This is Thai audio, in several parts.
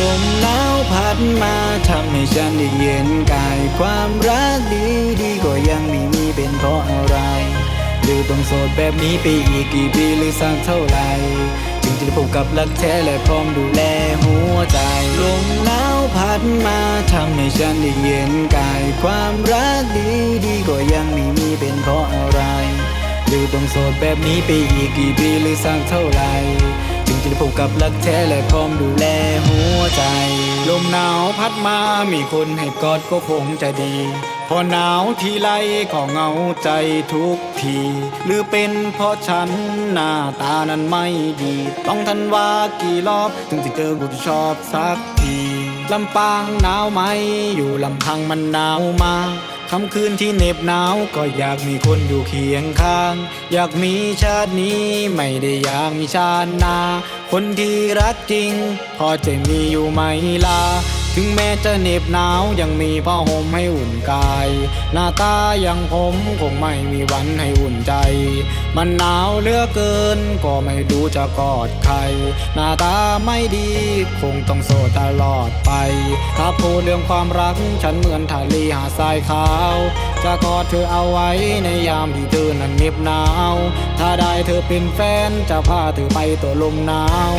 ลมหนาวพัดมาทำให้ฉันได้เย็นกาย ความรักดีดีก็ยังไม่มีเป็นเพราะอะไร หรือต้องโสดแบบนี้ไปอีกกี่ปีหรือสักเท่าไหร่จึงจะพบกับรักแท้และพร้อมดูแลหัวใจ ลมหนาวพัดมาทำให้ฉันได้เย็นกาย ความรักดีดีก็ยังไม่มีเป็นเพราะอะไร อต้องโสดแบบนี้ไปอีกกี่ปีหรือสักเท่าไหร่จึงจะได้พบกับรักแท้และพร้อมดูแลหัวใจ ลมหนาวพัดมามีคนให้กอดก็คงจะดี พอหนาวทีไรก็เหงาใจทุกที หรือเป็นเพราะฉันหน้าตานั้นไม่ดี ต้องทันว่ากี่รอบถึงจะเจอกูที่ชอบสักทีลำปางหนาวไหม อยู่ลำพังมันหนาวมาก ค่ำคืนที่เหน็บหนาวก็อยากมีคนอยู่เคียงข้าง อยากมีชาตินี้ไม่ได้อยากมีชาติหน้า คนที่รักจริง พอจะมีอยู่ไหมล่ะ ถึงแม้จะเหน็บหนาวยังมีผ้าห่มให้อุ่นกาย หน้าตาอย่างผมคงไม่มีวันให้อุ่นใจ มันหนาวเหลือเกิน ก็ไม่รู้จะกอดใคร หน้าตาไม่ดีคงต้องโสดตลอดไป ถ้าพูดเรื่องความรักฉันเหมือนทะเลหาดทรายขาวจะกอดเธอเอาไว้ในยามที่เธอนั้นเหน็บหนาว ถ้าได้เธอเป็นแฟน จะพาเธอไปตัวลมหนาว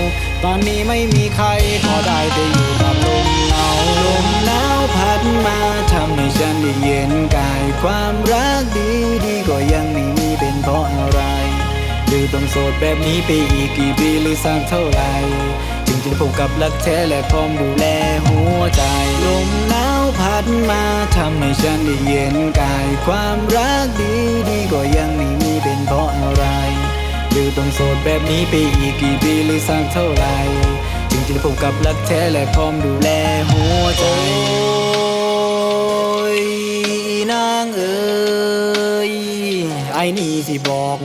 ตอนนี้ไม่มีใครขอได้แต่อยู่กับลมหนาวลมหนาวพัดมาทำให้ฉันได้เย็นกายความรักดีดีๆก็ยังไม่มีเป็นเพราะอะไรหรือต้องโสดแบบนี้ไปอีกกี่ปีหรือสักเท่าไหร่ จึงจะพบกับรักแท้และพร้อมดูแลหัวใจ ลมหนาวพัดมาทำให้ฉันได้เย็นกาย ความรักดีดีๆก็ยังไม่มีเป็นเพราะอะไรหรือต้องโสดแบบนี้ไปอีกกี่ปีหรือสักเท่าไหร่จึงจะได้พบกับรักแท้และพร้อมดูแลหัวใจ โอ้ยนางเอ๋ยไอ้นี่สิบอก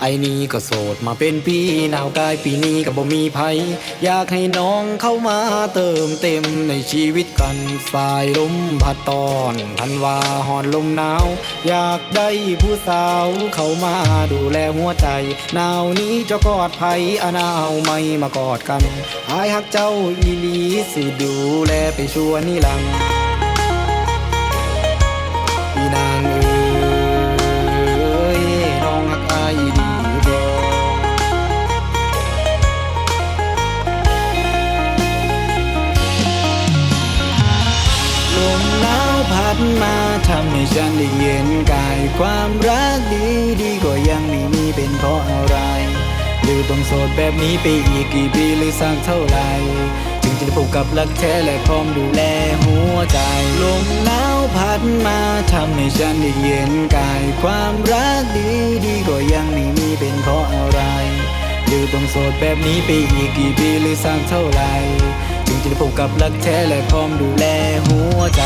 ไอ้นี่ก็โสดมาเป็นปีหนาวกายปีนี้ก็บ่มีภัย อยากให้น้องเข้ามาเติมเต็มในชีวิตกันสายลมพัดตอนทันวาหอนลมหนาว อยากได้ผู้สาวเข้ามาดูแลหัวใจหนาวนี้เจะกอดไผอาหนาวไม่มากอดกันอายหักเจ้าอีลีสิดูแลไปชั่วนิรันดร์ พัดมาทำให้ฉันได้เย็นกายความรักดีดีๆก็ยังไม่มีเป็นเพราะอะไร หรือต้องโสดแบบนี้ไปอีกกี่ปีหรือสักเท่าไหร่จึงจะได้พบกับรักแท้และพร้อมดูแลหัวใจลมหนาวพัดมาทำให้ฉันได้เย็นกายความรักดีดีๆก็ยังไม่มีเป็นเพราะอะไร หรือต้องโสดแบบนี้ไปอีกกี่ปีหรือสักเท่าไหร่จึงจะได้พบกับรักแท้และพร้อมดูแลหัวใจ